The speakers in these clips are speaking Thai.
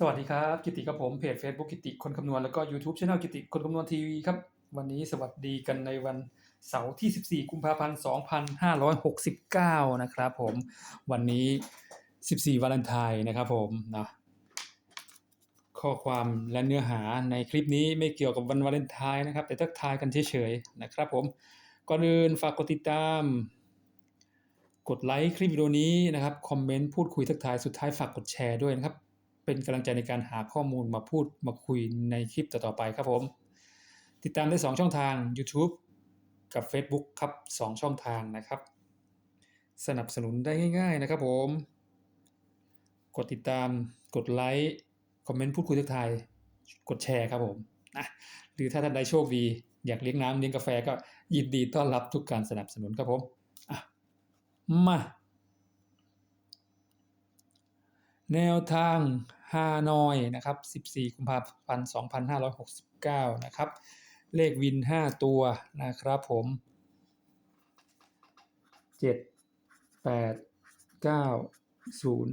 สวัสดีครับ กิติกับผมเพจ Facebook กิติคนคำนวณแล้วก็ YouTube Channel กิติคนคำนวณทีวีครับ วันนี้สวัสดีกันในวันเสาร์ที่ 14 กุมภาพันธ์ 2569 นะครับผม วันนี้ 14 วาเลนไทน์นะครับผมนะข้อความและเนื้อหาในคลิปนี้ไม่เกี่ยวกับวันวาเลนไทน์นะครับ แต่ทักทายกันเฉยๆนะครับผม ก่อนอื่นฝากกดติดตามกดไลค์คลิปวิดีโอนี้นะครับ คอมเมนต์พูดคุยทักทายสุดท้ายฝากกดแชร์ด้วยนะครับ เป็นกำลังใจในการหาข้อมูลมาพูดมาคุยในคลิปต่อๆไปครับผม ติดตามได้ 2 ช่องทาง YouTube กับ Facebook ครับ 2 ช่องทางนะครับ สนับสนุนได้ง่าย ๆนะครับผม กดติดตามกดไลค์คอมเมนต์พูดคุยทักทายกดแชร์ครับผมนะหรือถ้าท่านใดโชคดี อยากเลี้ยงน้ำเลี้ยงกาแฟก็ยินดีต้อนรับทุกการสนับสนุนครับผมมาแนวทาง ฮานอยนะครับ 14 กุมภาพันธ์ 2569 นะครับ เลขวิน 5 ตัวนะครับผม 7 8 9 0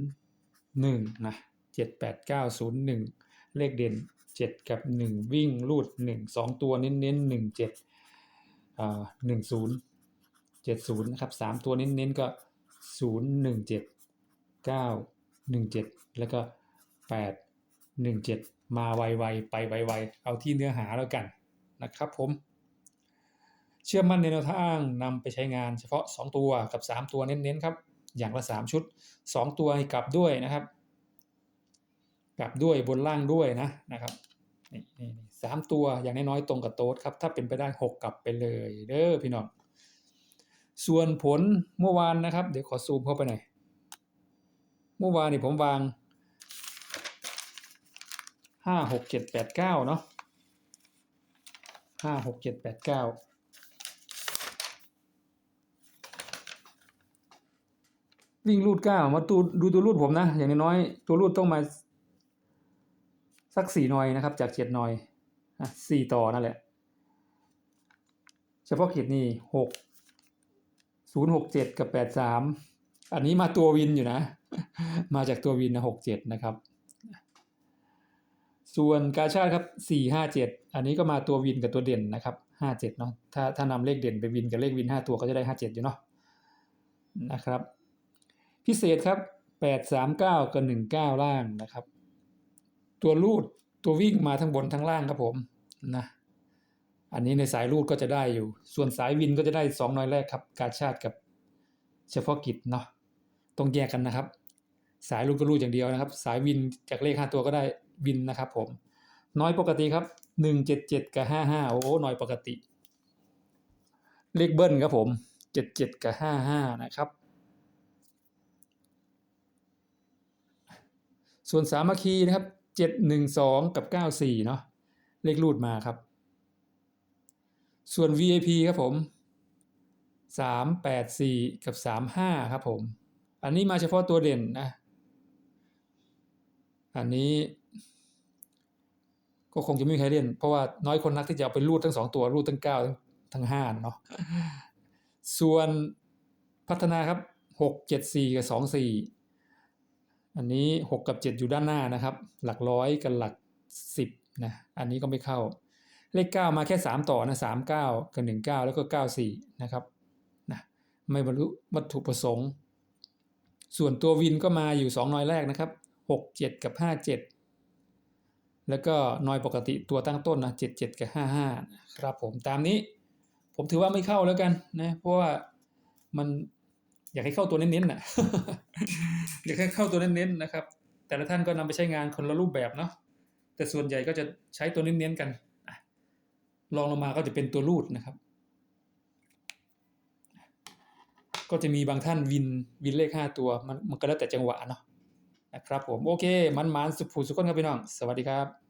1 นะ 7 8 9 0 1 เลขเด่น 7 กับ 1 วิ่งรูด 1 2 ตัวเน้นๆ1 7อ่า1 0 7 0นะครับ3ตัวเน้นๆก็ 0 1 7 9 1 7 แล้วก็ 8 1 7 มาไวๆ ไปไวๆ เอาที่เนื้อหาแล้วกันนะครับผม เชื่อมั่นในแนวทางนำไปใช้งานเฉพาะ 2 ตัวกับ 3 ตัวเน้นๆครับ อย่างละ 3 ชุด 2 ตัวกลับด้วยนะครับ กลับด้วยบนล่างด้วยนะนะครับนี่นี่สามตัวอย่างน้อยๆตรงกับโต๊ดครับ ถ้าเป็นไปได้ 6 กลับไปเลยเด้อพี่น้องส่วนผลเมื่อวานนะครับ เดี๋ยวขอซูมเข้าไปหน่อย เมื่อวานนี่ผมวาง ห้าหกเจ็ดแปดเก้าเนาะห้าหกเจ็ดแปดเก้าวิ่งรูดเก้ามาตูดูตัวรูดผมนะ อย่างน้อยตัวรูดต้องมา สักสี่หน่อยนะครับ จากเจ็ดหน่อยอะสี่ต่อนั่นแหละ เฉพาะขีดนี่หกศูนย์หกเจ็ดกับแปดสามอันนี้มาตัววินอยู่นะ มาจากตัววินนะหกเจ็ดนะครับ ส่วนกาชาดครับสี่ห้าเจ็ดอันนี้ก็มาตัววินกับตัวเด่นนะครับห้าเจ็ดเนาะถ้าถ้านำเลขเด่นไปวินกับเลขวินห้าตัวก็จะได้ห้าเจ็ดอยู่เนาะนะครับ พิเศษครับแปดสามเก้ากับหนึ่งเก้าล่างนะครับ ตัวรูดตัววิ่งมาทั้งบนทั้งล่างครับผมนะอันนี้ในสายรูดก็จะได้อยู่ ส่วนสายวินก็จะได้สองน้อยแรกครับ กาชาดกับเฉพาะกิจเนาะต้องแยกกันนะครับ สายรูดก็รูดอย่างเดียวนะครับ สายวินจากเลขห้าตัวก็ได้ วินนะครับผม น้อยปกติครับหนึ่งเจ็ดเจ็ดกับห้าห้าโอ้น้อยปกติ เลขเบิ้ลครับผมเจ็ดเจ็ดกับห้าห้านะครับ ส่วนสามัคคีนะครับเจ็ดหนึ่งสองกับเก้าสี่เนาะเลขรูดมาครับ ส่วน VIP ครับผมสามแปดสี่กับสามห้าครับผม อันนี้มาเฉพาะตัวเด่นนะ อันนี้ ก็คงจะไม่มีใครเล่น เพราะว่าน้อยคนนักที่จะเอาไปรูดทั้งสองตัวรูดทั้งเก้าทั้งห้าเนาะส่วนพัฒนาครับหกเจ็ดสี่กับสองสี่อันนี้หกกับเจ็ดอยู่ด้านหน้านะครับ หลักร้อยกับหลักสิบนะอันนี้ก็ไม่เข้า เลขเก้ามาแค่สามต่อนะสามเก้ากับหนึ่งเก้าแล้วก็เก้าสี่นะครับนะไม่บรรลุวัตถุประสงค์ ส่วนตัววินก็มาอยู่สองน้อยแรกนะครับหกเจ็ดกับห้าเจ็ด แล้วก็น้อยปกติตัวตั้งต้นนะเจ็ดเจ็ดกับห้าห้าครับผมตามนี้ ผมถือว่าไม่เข้าแล้วกันนะเพราะว่ามันอยากให้เข้าตัวเน้นๆน่ะอยากให้เข้าตัวเน้นๆนะครับ แต่ละท่านก็นำไปใช้งานคนละรูปแบบเนาะแต่ส่วนใหญ่ก็จะใช้ตัวเน้นๆกันลองลงมาก็จะเป็นตัวรูดนะครับ ก็จะมีบางท่านวินวินเลขห้าตัวมันมันก็แล้วแต่จังหวะเนาะ นะครับผมโอเคมันมันสุขผูสุขคนครับพี่น้อง สวัสดีครับ